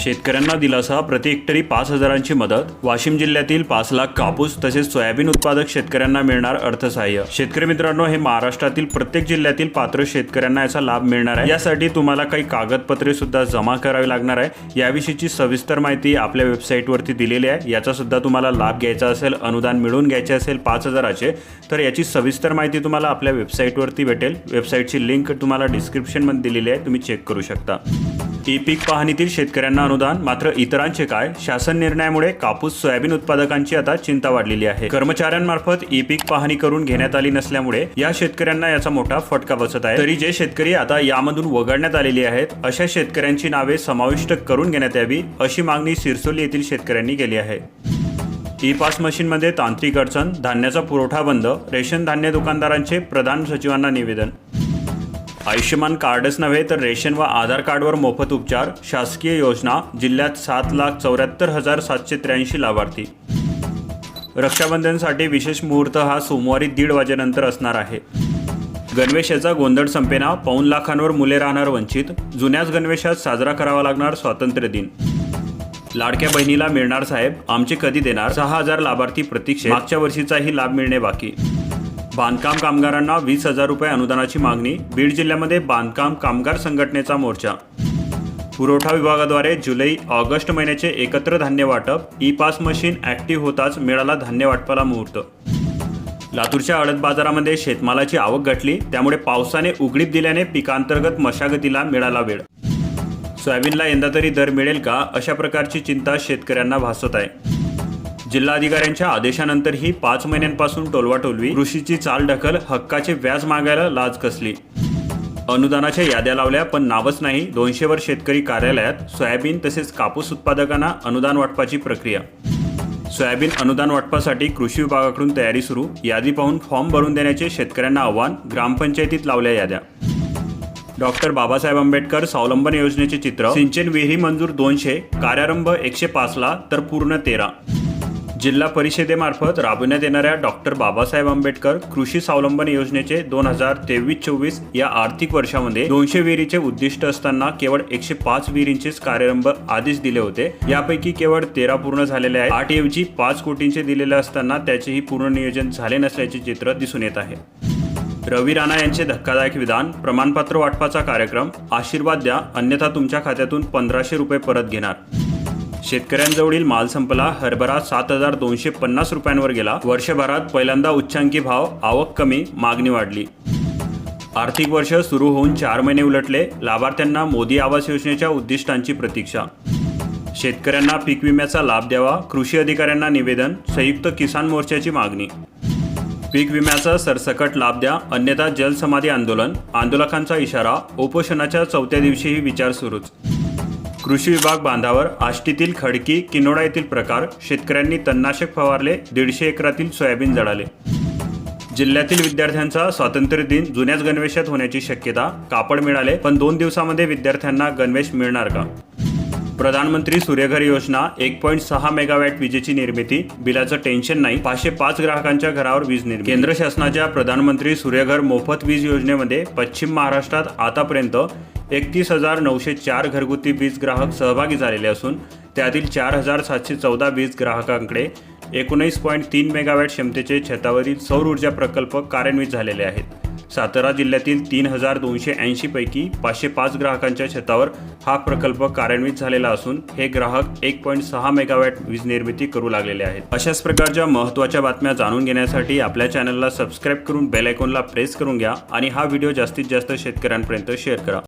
शेतकऱ्यांना दिलासा प्रति हेक्टरी पाच हजारांची मदत वाशिम जिल्ह्यातील पाच लाख कापूस तसेच सोयाबीन उत्पादक शेतकऱ्यांना मिळणार अर्थसहाय्य. शेतकरी मित्रांनो हे महाराष्ट्रातील प्रत्येक जिल्ह्यातील पात्र शेतकऱ्यांना याचा लाभ मिळणार आहे. यासाठी तुम्हाला काही कागदपत्रे सुद्धा जमा करावी लागणार आहे. याविषयीची सविस्तर माहिती आपल्या वेबसाईटवरती दिलेली आहे. याचा सुद्धा तुम्हाला लाभ घ्यायचा असेल अनुदान मिळवून घ्यायचे असेल पाच हजाराचे तर याची सविस्तर माहिती तुम्हाला आपल्या वेबसाईटवरती भेटेल. वेबसाईटची लिंक तुम्हाला डिस्क्रिप्शनमध्ये दिलेली आहे. तुम्ही चेक करू शकता. ई पीक पाहणीतील शेतकऱ्यांना अनुदान मात्र इतरांचे काय? शासन निर्णयामुळे कापूस सोयाबीन उत्पादकांची आता चिंता वाढलेली आहे. कर्मचाऱ्यांमार्फत ई पीक पाहणी करून घेण्यात आली नसल्यामुळे या शेतकऱ्यांना याचा मोठा फटका बसत आहे. तरी जे शेतकरी आता यामधून वगळण्यात आलेली आहेत अशा शेतकऱ्यांची नावे समाविष्ट करून घेण्यात यावी अशी मागणी सिरसोली येथील शेतकऱ्यांनी केली आहे. ई पास मशीनमध्ये तांत्रिक अडचण धान्याचा पुरवठा बंद रेशन धान्य दुकानदारांचे प्रधान सचिवांना निवेदन आयुष्यमान कार्डच नव्हे तर रेशन व आधार कार्डवर मोफत उपचार शासकीय योजना जिल्ह्यात सात लाख चौऱ्याहत्तर हजार सातशे त्र्याऐंशी लाभार्थी. रक्षाबंधनसाठी विशेष मुहूर्त हा सोमवारी दीड वाजेनंतर असणार आहे. गणवेशाचा गोंधळ संपेना पाऊन लाखांवर मुले राहणार वंचित जुन्याच गणवेशात साजरा करावा लागणार स्वातंत्र्य दिन. लाडक्या बहिणीला मिळणार साहेब आमचे कधी देणार? सहा हजार लाभार्थी प्रतीक्षेत मागच्या वर्षीचाही लाभ मिळणे बाकी. बांधकाम कामगारांना वीस हजार रुपये अनुदानाची मागणी बीड जिल्ह्यामध्ये बांधकाम कामगार संघटनेचा मोर्चा. पुरवठा विभागाद्वारे जुलै ऑगस्ट महिन्याचे एकत्र धान्य वाटप ई पास मशीन ऍक्टिव्ह होताच मिळाला धान्य वाटपाला मुहूर्त. लातूरच्या अडद बाजारामध्ये शेतमालाची आवक घटली त्यामुळे पावसाने उघडीप दिल्याने पिकांतर्गत मशागतीला मिळाला वेळ. सोयाबीनला यंदा तरी दर मिळेल का अशा प्रकारची चिंता शेतकऱ्यांना भासत आहे. जिल्हाधिकाऱ्यांच्या आदेशानंतरही पाच महिन्यांपासून टोलवाटोलवी कृषीची चाल ढकल हक्काचे व्याज मागायला लाज कसली? अनुदानाच्या याद्या लावल्या पण नावच नाही. दोनशेवर शेतकरी कार्यालयात सोयाबीन तसेच कापूस उत्पादकांना अनुदान वाटपाची प्रक्रिया. सोयाबीन अनुदान वाटपासाठी कृषी विभागाकडून तयारी सुरू. यादी पाहून फॉर्म भरून देण्याचे शेतकऱ्यांना आव्हान ग्रामपंचायतीत लावल्या याद्या. डॉक्टर बाबासाहेब आंबेडकर स्वावलंबन योजनेचे चित्र सिंचन विहिरी मंजूर दोनशे कार्यारंभ एकशे पाचला तर पूर्ण तेरा. जिल्हा परिषदेमार्फत राबविण्यात येणाऱ्या डॉक्टर बाबासाहेब आंबेडकर कृषी स्वावलंबन योजनेचे दोन हजार तेवीस चोवीस या आर्थिक वर्षामध्ये दोनशे विहिरीचे उद्दिष्ट असताना केवळ एकशे पाच विहिरींचेच कार्यारंभ आधीच दिले होते. यापैकी केवळ तेरा पूर्ण झालेले आहे आठ ऐवजी पाच कोटींचे दिलेले असताना त्याचेही पूर्ण नियोजन झाले नसल्याचे चित्र दिसून येत आहे. रवी राणा यांचे धक्कादायक विधान प्रमाणपत्र वाटपाचा कार्यक्रम आशीर्वाद द्या अन्यथा तुमच्या खात्यातून पंधराशे रुपये परत घेणार. शेतकऱ्यांजवळील माल संपला हरभरा सात हजार दोनशे पन्नास रुपयांवर गेला. वर्षभरात पहिल्यांदा उच्चांकी भाव आवक कमी मागणी वाढली. आर्थिक वर्ष सुरू होऊन चार महिने उलटले. लाभार्थ्यांना मोदी आवास योजनेच्या उद्दिष्टांची प्रतीक्षा. शेतकऱ्यांना पीक विम्याचा लाभ द्यावा कृषी अधिकाऱ्यांना निवेदन संयुक्त किसान मोर्चाची मागणी. पीक विम्याचा सरसकट लाभ द्या अन्यथा जलसमाधी आंदोलन आंदोलकांचा इशारा उपोषणाच्या चौथ्या दिवशीही विचार सुरूच. कृषी विभाग बांधावर आष्टीतील खडकी किनोडा येथील प्रकार शेतकऱ्यांनी तणनाशक फवारले दीडशे एकरातील सोयाबीन जळाले. जिल्ह्यातील विद्यार्थ्यांचा स्वातंत्र्य दिन जुन्याच गणवेशात होण्याची शक्यता कापड मिळाले पण दोन दिवसामध्ये विद्यार्थ्यांना गणवेश मिळणार का? प्रधानमंत्री सूर्यघर योजना एक पॉईंट सहा मेगावॅट विजेची निर्मिती बिलाचं टेन्शन नाही पाचशे पाच ग्राहकांच्या घरावर वीज निर्मिती. केंद्र शासनाच्या प्रधानमंत्री सूर्यघर मोफत वीज योजनेमध्ये पश्चिम महाराष्ट्रात आतापर्यंत एकतीस हजार नऊशे चार घरगुती वीज ग्राहक सहभागी झालेले असून त्यातील चार हजार सातशे चौदा वीज ग्राहकांकडे एकोणीस पॉईंट तीन मेगावॅट क्षमतेचे छतावरील सौर ऊर्जा प्रकल्प कार्यान्वित झालेले आहेत. सातारा जिल्ह्यातील तीन हजार दोनशे ऐंशीपैकी पाचशे पाच ग्राहकांच्या छतावर हा प्रकल्प कार्यान्वित झालेला असून हे ग्राहक एक पॉईंट सहा मेगावॅट वीज निर्मिती करू लागलेले आहेत. अशाच प्रकारच्या महत्त्वाच्या बातम्या जाणून घेण्यासाठी आपल्या चॅनलला सबस्क्राईब करून बेल आयकॉनला प्रेस करून घ्या आणि हा व्हिडिओ जास्तीत जास्त शेतकऱ्यांपर्यंत शेअर करा.